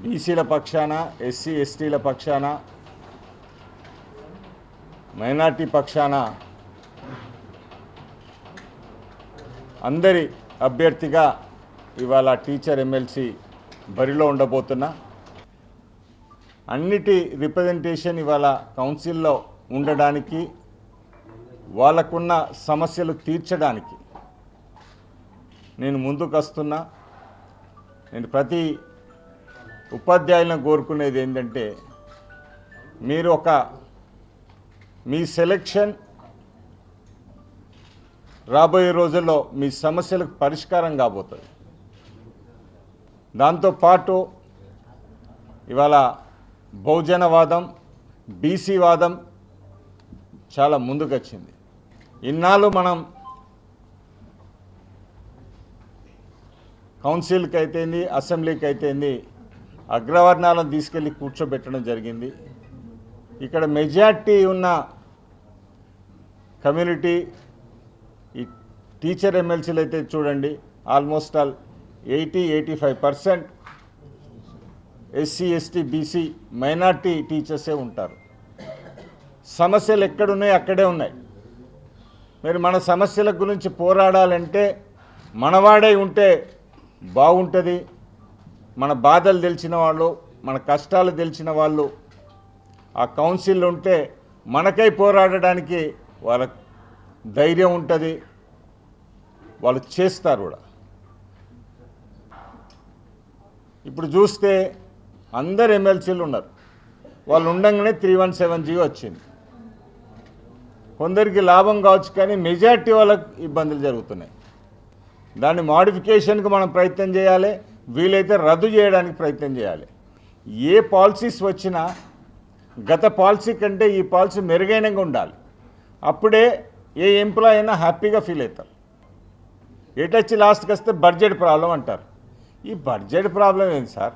బీసీల పక్షాన ఎస్సీ ఎస్టీల పక్షాన మైనార్టీ పక్షాన అందరి అభ్యర్థిగా ఇవాళ టీచర్ ఎమ్మెల్సీ బరిలో ఉండబోతున్నా. అన్నిటి రిప్రజెంటేషన్ ఇవాళ కౌన్సిల్లో ఉండడానికి వాళ్ళకున్న సమస్యలు తీర్చడానికి నేను ముందుకు వస్తున్నా నేను ప్రతి ఉపాధ్యాయులను కోరుకునేది ఏంటంటే మీరు ఒక మీ సెలెక్షన్ రాబోయే రోజుల్లో మీ సమస్యలకు పరిష్కారం కాబోతుంది. దాంతోపాటు ఇవాళ బహుజనవాదం బీసీ వాదం చాలా ముందుకొచ్చింది. ఇన్నాళ్ళు మనం కౌన్సిల్కి అయితేంది అసెంబ్లీకి అయితేంది అగ్రవర్ణాలను తీసుకెళ్ళి కూర్చోబెట్టడం జరిగింది. ఇక్కడ మెజార్టీ ఉన్న కమ్యూనిటీ ఈ టీచర్ ఎమ్మెల్సీలు అయితే చూడండి almost all eighty eighty five percent SC ST BC minority టీచర్సే ఉంటారు. సమస్యలు ఎక్కడున్నాయి? అక్కడే ఉన్నాయి. మరి మన సమస్యల గురించి పోరాడాలంటే మనవాడై ఉంటే బాగుంటుంది. మన బాధలు తెలిసిన వాళ్ళు మన కష్టాలు తెలిసిన వాళ్ళు ఆ కౌన్సిల్ ఉంటే మనకై పోరాడడానికి వాళ్ళ ధైర్యం ఉంటుంది వాళ్ళు చేస్తారు కూడా. ఇప్పుడు చూస్తే అందరు ఎమ్మెల్సీలు ఉన్నారు. వాళ్ళు ఉండగానే త్రీ వన్ సెవెన్ జీ వచ్చింది. కొందరికి లాభం కావచ్చు కానీ మెజార్టీ వాళ్ళకి ఇబ్బందులు జరుగుతున్నాయి. దాన్ని మాడిఫికేషన్కి మనం ప్రయత్నం చేయాలి. వీలైతే రద్దు చేయడానికి ప్రయత్నం చేయాలి. ఏ పాలసీస్ వచ్చినా గత పాలసీ కంటే ఈ పాలసీ మెరుగైనగా ఉండాలి. అప్పుడే ఏ ఎంప్లాయ్ అయినా హ్యాపీగా ఫీల్ అవుతారు. ఎటొచ్చి లాస్ట్కి వస్తే బడ్జెట్ ప్రాబ్లం అంటారు. ఈ బడ్జెట్ ప్రాబ్లం ఏంటి సార్?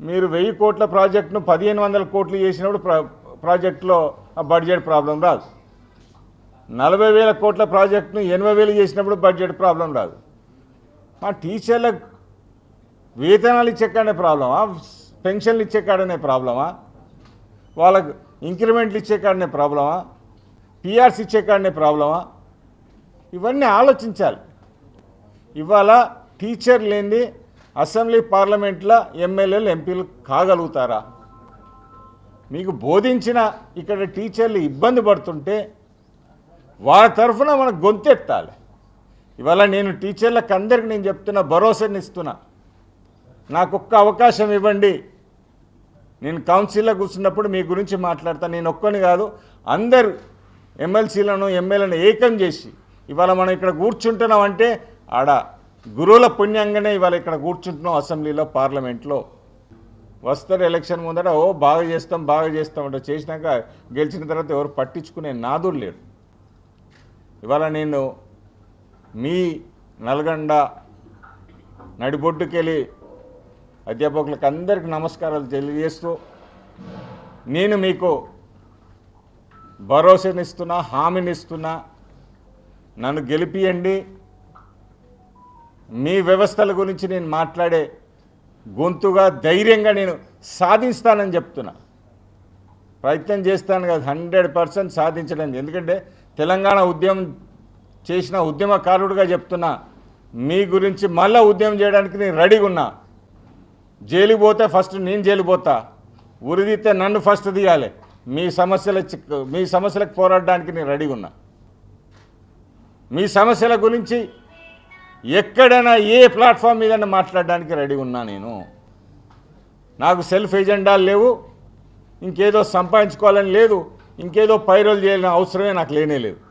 మీరు వెయ్యి కోట్ల ప్రాజెక్టును పదిహేను వందల కోట్లు చేసినప్పుడు ప్రా ప్రాజెక్టులో ఆ బడ్జెట్ ప్రాబ్లం రాదు. నలభై వేల కోట్ల ప్రాజెక్టును ఎనభై వేలు చేసినప్పుడు బడ్జెట్ ప్రాబ్లం రాదు. మా టీచర్లకు వేతనాలు ఇచ్చే కాడనే ప్రాబ్లమా? పెన్షన్లు ఇచ్చే కాడనే ప్రాబ్లమా? వాళ్ళకు ఇంక్రిమెంట్లు ఇచ్చే కాడనే ప్రాబ్లమా? పిఆర్స్ ఇచ్చే కాడనే ప్రాబ్లమా? ఇవన్నీ ఆలోచించాలి. ఇవాళ టీచర్ లేని అసెంబ్లీ పార్లమెంట్లో ఎమ్మెల్యేలు ఎంపీలు కాగలుగుతారా? మీకు బోధించిన ఇక్కడ టీచర్లు ఇబ్బంది పడుతుంటే వాళ్ళ తరఫున మనం గొంతెత్తాలి. ఇవాళ నేను టీచర్లకు అందరికి నేను చెప్తున్నా భరోసాని ఇస్తున్నా. నాకు ఒక్క అవకాశం ఇవ్వండి. నేను కౌన్సిల్లో కూర్చున్నప్పుడు మీ గురించి మాట్లాడతాను నేను ఒక్కని కాదు అందరు ఎమ్మెల్సీలను ఎమ్మెల్యేలను ఏకం చేసి ఇవాళ మనం ఇక్కడ కూర్చుంటున్నాం అంటే ఆడ గురువుల పుణ్యంగానే ఇవాళ ఇక్కడ కూర్చుంటున్నాం అసెంబ్లీలో పార్లమెంట్లో. వస్తారు ఎలక్షన్ ముందర ఓ బాగా చేస్తాం బాగా చేస్తాం అంటే చేసినాక గెలిచిన తర్వాత ఎవరు పట్టించుకునే నాదుడు లేడు. ఇవాళ నేను మీ నల్గొండ నడిబొడ్డుకెళ్ళి అధ్యాపకులకు అందరికీ నమస్కారాలు తెలియజేస్తూ నేను మీకు భరోసానిస్తున్నా హామీనిస్తున్నా నన్ను గెలిపియండి. మీ వ్యవస్థల గురించి నేను మాట్లాడే గొంతుగా ధైర్యంగా నేను సాధిస్తానని చెప్తున్నా. ప్రయత్నం చేస్తాను కదా హండ్రెడ్ పర్సెంట్ సాధించడానికి. ఎందుకంటే తెలంగాణ ఉద్యమం చేసిన ఉద్యమకారుడుగా చెప్తున్నా మీ గురించి మళ్ళీ ఉద్యమం చేయడానికి నేను రెడీగా ఉన్నా. జైలుకి పోతే ఫస్ట్ నేను జైలుకి పోతా. ఉరిదితే నన్ను ఫస్ట్ తీయాలి. మీ సమస్యల చిక్- మీ సమస్యలకు పోరాడడానికి నేను రెడీగా ఉన్నా. మీ సమస్యల గురించి ఎక్కడైనా ఏ ప్లాట్ఫామ్ మీద మాట్లాడడానికి రెడీగా ఉన్నా నేను. నాకు సెల్ఫ్ ఎజెండాలు లేవు. ఇంకేదో సంపాదించుకోవాలని లేదు. ఇంకేదో పైరోలు చేయాలని అవసరమే నాకు లేనే లేదు.